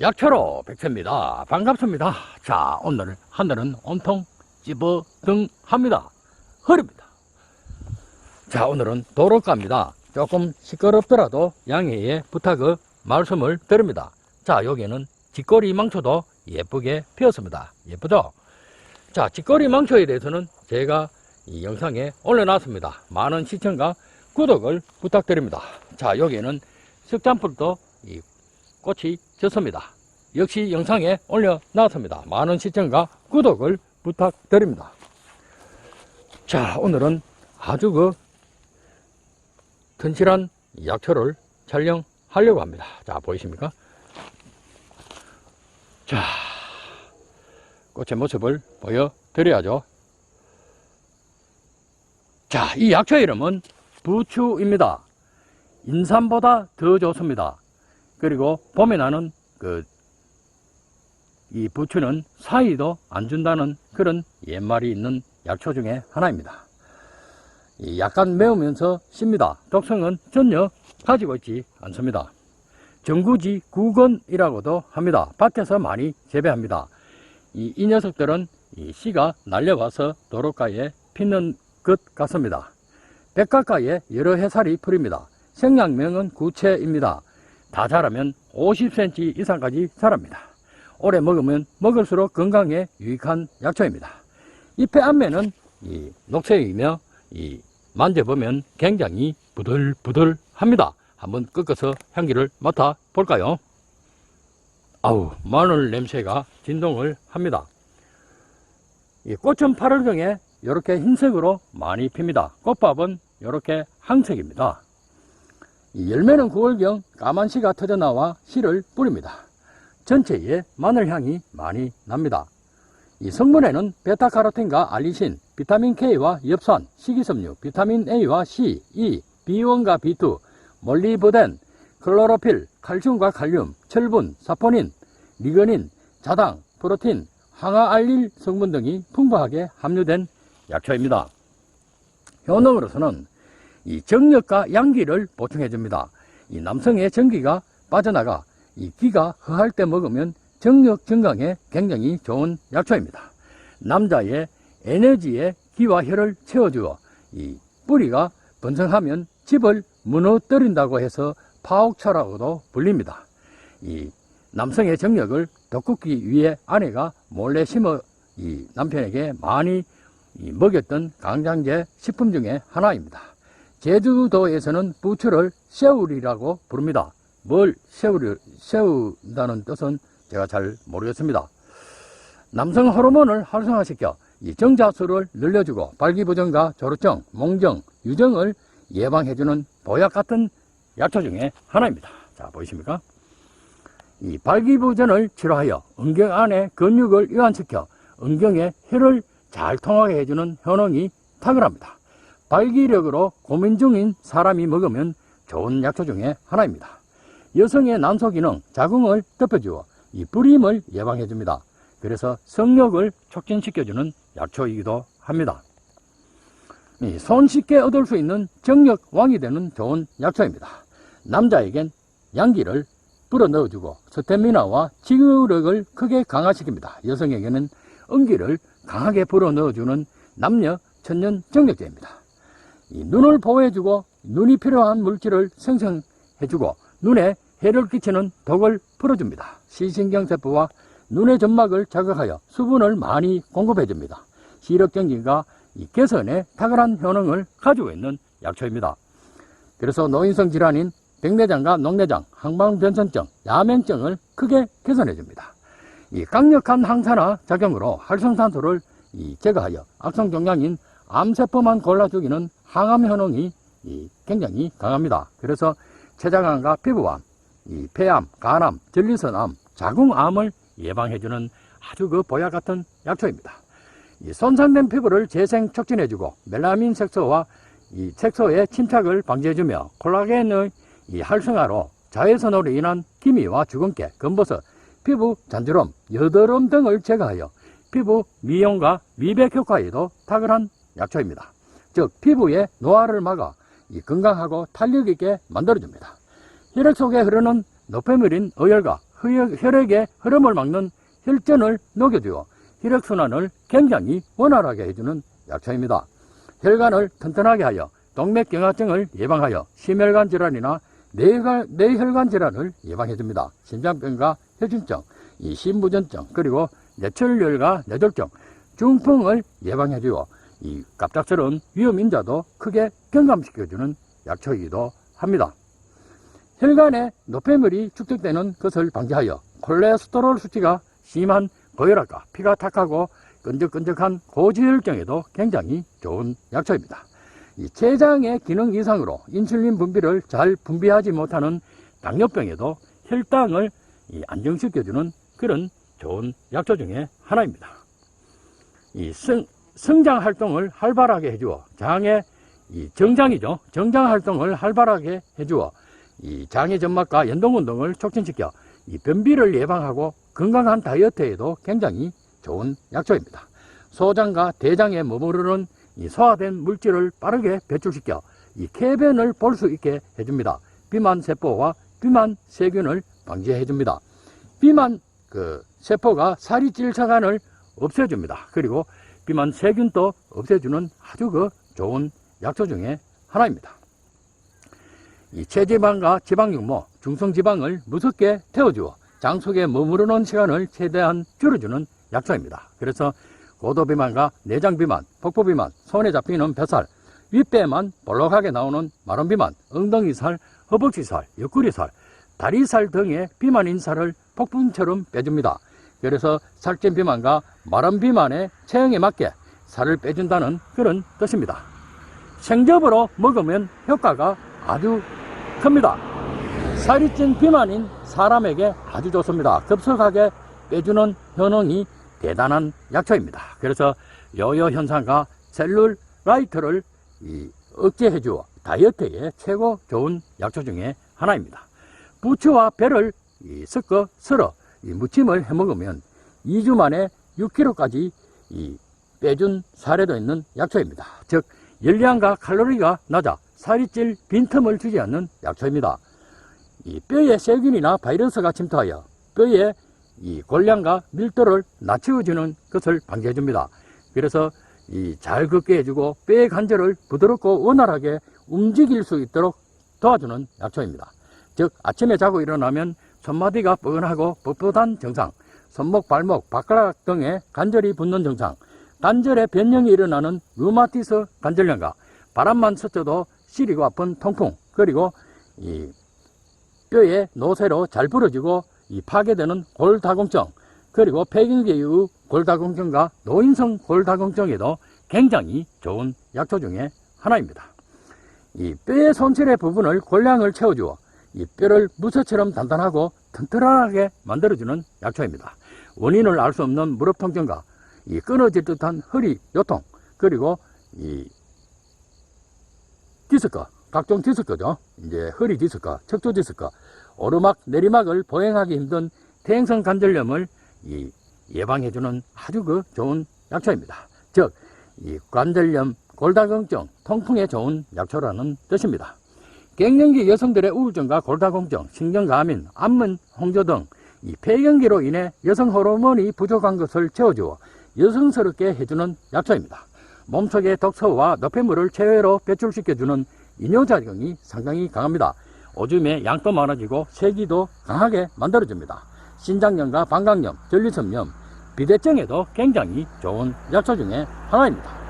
약초로 백세입니다. 반갑습니다. 자, 오늘 하늘은 온통 찌버등합니다. 흐립니다. 자, 오늘은 도로가입니다. 조금 시끄럽더라도 양해의 부탁을 말씀을 드립니다. 자, 여기는 뒷거리 망초도 예쁘게 피었습니다. 예쁘죠? 자, 뒷거리 망초에 대해서는 제가 이 영상에 올려놨습니다. 많은 시청과 구독을 부탁드립니다. 자, 여기에는 석잔풀도 이 꽃이 졌습니다. 역시 영상에 올려놨습니다. 많은 시청과 구독을 부탁드립니다. 자, 오늘은 아주 그 튼실한 약초를 촬영하려고 합니다. 자, 보이십니까? 자, 꽃의 모습을 보여드려야죠. 자, 이 약초 이름은 부추입니다. 인삼보다 더 좋습니다. 그리고 봄에 나는 그, 이 부추는 사이도 안 준다는 그런 옛말이 있는 약초 중에 하나입니다. 이 약간 매우면서 씁니다. 독성은 전혀 가지고 있지 않습니다. 정구지 구건이라고도 합니다. 밭에서 많이 재배합니다. 이, 이 녀석들은 이 씨가 날려와서 도로가에 피는 것 같습니다. 백가까에 여러 해살이 풀입니다. 생양명은 구체입니다. 다 자라면 50cm 이상까지 자랍니다. 오래 먹으면 먹을수록 건강에 유익한 약초입니다. 잎의 앞면은 이 녹색이며 이 만져보면 굉장히 부들부들합니다. 한번 꺾어서 향기를 맡아 볼까요? 아우 마늘 냄새가 진동을 합니다. 이 꽃은 8월 경에 이렇게 흰색으로 많이 핍니다. 꽃밥은 이렇게 항색입니다. 이 열매는 9월경 까만 씨가 터져나와 씨를 뿌립니다. 전체에 마늘 향이 많이 납니다. 이 성분에는 베타카로틴과 알리신, 비타민 K와 엽산, 식이섬유, 비타민 A와 C, E, B1과 B2, 몰리브덴, 클로로필, 칼슘과 칼륨, 철분, 사포닌, 리그닌, 자당, 프로틴, 항아알릴 성분 등이 풍부하게 함유된 약초입니다. 효능으로서는 이 정력과 양기를 보충해 줍니다. 이 남성의 전기가 빠져나가 이 기가 허할 때 먹으면 정력 증강에 굉장히 좋은 약초입니다. 남자의 에너지에 기와 혈을 채워주어 이 뿌리가 번성하면 집을 무너뜨린다고 해서 파옥초라고도 불립니다. 이 남성의 정력을 돋구기 위해 아내가 몰래 심어 이 남편에게 많이 이 먹였던 강장제 식품 중에 하나입니다. 제주도에서는 부추를 새우리라고 부릅니다. 뭘 새우를, 새우다는 뜻은 제가 잘 모르겠습니다. 남성 호르몬을 활성화시켜 이 정자수를 늘려주고 발기부전과 조루증, 몽정, 유정을 예방해주는 보약 같은 약초 중에 하나입니다. 자, 보이십니까? 이 발기부전을 치료하여 은경 안의 근육을 이완시켜 은경의 혈을 잘 통하게 해주는 효능이 탁월합니다. 발기력으로 고민 중인 사람이 먹으면 좋은 약초 중에 하나입니다. 여성의 난소 기능, 자궁을 덮여주어 이 불임을 예방해줍니다. 그래서 성욕을 촉진시켜주는 약초이기도 합니다. 이 손쉽게 얻을 수 있는 정력 왕이 되는 좋은 약초입니다. 남자에겐 양기를 불어 넣어주고 스태미나와 지구력을 크게 강화시킵니다. 여성에게는 은기를 강하게 불어 넣어주는 남녀 천년 정력제입니다. 이 눈을 보호해주고 눈이 필요한 물질을 생성해주고 눈에 해를 끼치는 독을 풀어줍니다. 시신경세포와 눈의 점막을 자극하여 수분을 많이 공급해줍니다. 시력경진과 이 개선에 탁월한 효능을 가지고 있는 약초입니다. 그래서 노인성 질환인 백내장과 녹내장, 항방변선증, 야맹증을 크게 개선해줍니다. 이 강력한 항산화 작용으로 활성산소를 이 제거하여 악성 종양인 암세포만 골라 죽이는 항암 효능이 이 굉장히 강합니다. 그래서 췌장암과 피부암, 이 폐암, 간암, 전리선암, 자궁암을 예방해주는 아주 그 보약 같은 약초입니다. 이 손상된 피부를 재생 촉진해주고 멜라민 색소와 이 색소의 침착을 방지해주며 콜라겐의 이 활성화로 자외선으로 인한 기미와 주근깨, 검버섯, 피부 잔주름, 여드름 등을 제거하여 피부 미용과 미백 효과에도 탁월한 약초입니다. 즉 피부의 노화를 막아 이 건강하고 탄력 있게 만들어줍니다. 혈액 속에 흐르는 노폐물인 어혈과 혈액- 혈액 의 흐름을 막는 혈전을 녹여주어 혈액순환을 굉장히 원활하게 해주는 약초입니다. 혈관을 튼튼하게 하여 동맥경화증을 예방하여 심혈관 질환이나 뇌혈관, 뇌혈관 질환을 예방해줍니다. 심장병과 혈중증, 이 심부전증, 그리고 뇌출혈과 뇌졸중, 중풍을 예방해주어 이 갑작스러운 위험 인자도 크게 경감시켜주는 약초이기도 합니다. 혈관에 노폐물이 축적되는 것을 방지하여 콜레스테롤 수치가 심한 고혈압과 피가 탁하고 끈적끈적한 고지혈증에도 굉장히 좋은 약초입니다. 이 췌장의 기능 이상으로 인슐린 분비를 잘 분비하지 못하는 당뇨병에도 혈당을 이 안정시켜주는 그런 좋은 약초 중에 하나입니다. 이 성, 성장 활동을 활발하게 해주어 장의 이 정장이죠. 정장 활동을 활발하게 해주어 이 장의 점막과 연동 운동을 촉진시켜 이 변비를 예방하고 건강한 다이어트에도 굉장히 좋은 약초입니다. 소장과 대장에 머무르는 이 소화된 물질을 빠르게 배출시켜 이 쾌변을 볼 수 있게 해줍니다. 비만 세포와 비만 세균을 방지해줍니다. 비만 그 세포가 살이 찔 사간을 없애줍니다. 그리고 비만 세균도 없애주는 아주 그 좋은 약초 중에 하나입니다. 이 체지방과 지방육모, 중성지방을 무섭게 태워주어 장 속에 머무르는 시간을 최대한 줄여주는 약초입니다. 그래서 고도비만과 내장비만, 복부비만, 손에 잡히는 뱃살, 윗배만 볼록하게 나오는 마른비만, 엉덩이살, 허벅지살, 옆구리살, 다리살 등의 비만 인 살을 폭풍처럼 빼줍니다. 그래서 살찐 비만과 마른 비만의 체형에 맞게 살을 빼준다는 그런 뜻입니다. 생접으로 먹으면 효과가 아주 큽니다. 살이 찐 비만인 사람에게 아주 좋습니다. 급속하게 빼주는 효능이 대단한 약초입니다. 그래서 요요 현상과 셀룰라이트를 이 억제해 주어 다이어트에 최고 좋은 약초 중에 하나입니다. 부추와 배를 이 섞어 썰어 이 무침을 해 먹으면 2주 만에 6kg까지 이 빼준 사례도 있는 약초입니다. 즉 열량과 칼로리가 낮아 살이 찔 빈틈을 주지 않는 약초입니다. 이 뼈에 세균이나 바이러스가 침투하여 뼈에 이 골량과 밀도를 낮추어주는 것을 방지해줍니다. 그래서 이 잘 걷게 해주고 뼈의 관절을 부드럽고 원활하게 움직일 수 있도록 도와주는 약초입니다. 즉 아침에 자고 일어나면 손마디가 뻐근하고 뻣뻣한 증상, 손목, 발목, 발가락 등에 관절이 붓는 증상, 관절에 변형이 일어나는 루마티스 관절염과 바람만 스쳐도 시리고 아픈 통풍, 그리고 이 뼈에 노쇠로 잘 부러지고 이 파괴되는 골다공증, 그리고 이후 골다공증과 노인성 골다공증에도 굉장히 좋은 약초 중에 하나입니다. 이 뼈의 손실의 부분을 골량을 채워주어 이 뼈를 무쇠처럼 단단하고 튼튼하게 만들어주는 약초입니다. 원인을 알 수 없는 무릎 통증과 이 끊어질 듯한 허리 요통 그리고 이 디스크 각종 디스크죠. 이제 허리 디스크, 척추 디스크, 오르막 내리막을 보행하기 힘든 퇴행성 관절염을 이 예방해주는 아주 그 좋은 약초입니다. 즉, 이 관절염, 골다공증, 통풍에 좋은 약초라는 뜻입니다. 갱년기 여성들의 우울증과 골다공증, 신경과민, 암문, 홍조 등 이 폐경기로 인해 여성 호르몬이 부족한 것을 채워주어 여성스럽게 해주는 약초입니다. 몸속의 독소와 노폐물을 체외로 배출시켜주는 이뇨작용이 상당히 강합니다. 오줌에 양도 많아지고 세기도 강하게 만들어줍니다. 신장염과 방광염, 전리섬염, 비대증에도 굉장히 좋은 약초 중에 하나입니다.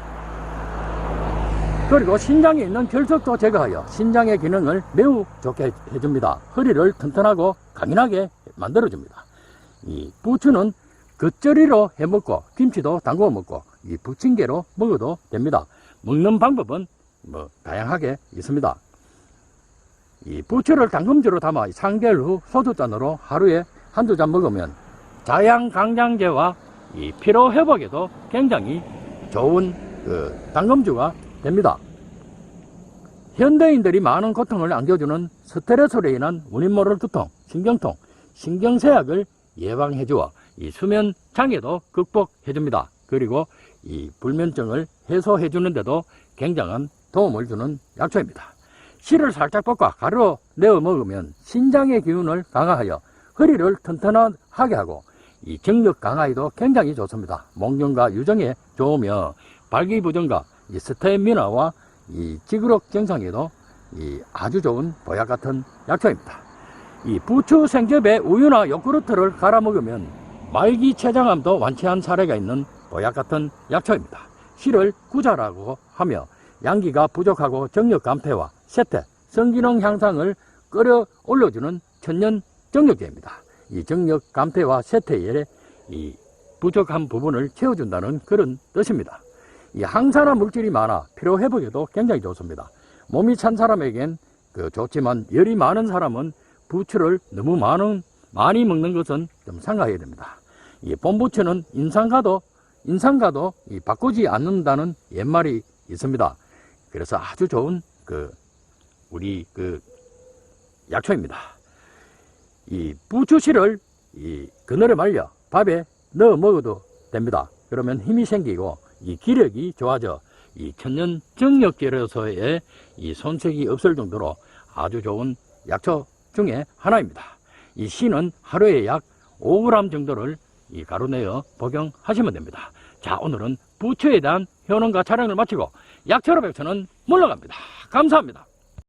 그리고 신장에 있는 결석도 제거하여 신장의 기능을 매우 좋게 해줍니다. 허리를 튼튼하고 강인하게 만들어줍니다. 이 부추는 겉절이로 해먹고 김치도 담궈 먹고 이 부침개로 먹어도 됩니다. 먹는 방법은 뭐 다양하게 있습니다. 이 부추를 당금주로 담아 상개월 후 소주잔으로 하루에 한두 잔 먹으면 자양강장제와 이 피로 회복에도 굉장히 좋은 그 당금주가 됩니다. 현대인들이 많은 고통을 안겨주는 스트레스로 인한 원인 모를 두통, 신경통, 신경쇠약을 예방해 주어 이 수면 장애도 극복해 줍니다. 그리고 이 불면증을 해소해 주는데도 굉장한 도움을 주는 약초입니다. 씨를 살짝 볶아 가루로 내어 먹으면 신장의 기운을 강화하여 허리를 튼튼하게 하고 이 정력 강화에도 굉장히 좋습니다. 목련과 유정에 좋으며 발기부전과 이 스태미나와 이 지구력 정상에도 이 아주 좋은 보약 같은 약초입니다. 이 부추 생즙에 우유나 요구르트를 갈아 먹으면 말기 췌장암도 완치한 사례가 있는 보약 같은 약초입니다. 실을 구자라고 하며 양기가 부족하고 정력 감퇴와 세태, 성기능 향상을 끌어 올려주는 천연 정력제입니다. 이 정력 감퇴와 세태에 이 부족한 부분을 채워준다는 그런 뜻입니다. 이 항산화 물질이 많아 피로 회복에도 굉장히 좋습니다. 몸이 찬 사람에겐 그 좋지만 열이 많은 사람은 부추를 너무 많은 많이 먹는 것은 좀 삼가해야 됩니다. 이 본부추는 인상과도 인상과도 이 바꾸지 않는다는 옛말이 있습니다. 그래서 아주 좋은 그 우리 그 약초입니다. 이 부추씨를 이 그늘에 말려 밥에 넣어 먹어도 됩니다. 그러면 힘이 생기고 이 기력이 좋아져 이 천연 정력제로서의 이 손색이 없을 정도로 아주 좋은 약초 중에 하나입니다. 이 씨는 하루에 약 5g 정도를 이 가루내어 복용하시면 됩니다. 자, 오늘은 부추에 대한 효능과 촬영을 마치고 약초로 백초는 물러갑니다. 감사합니다.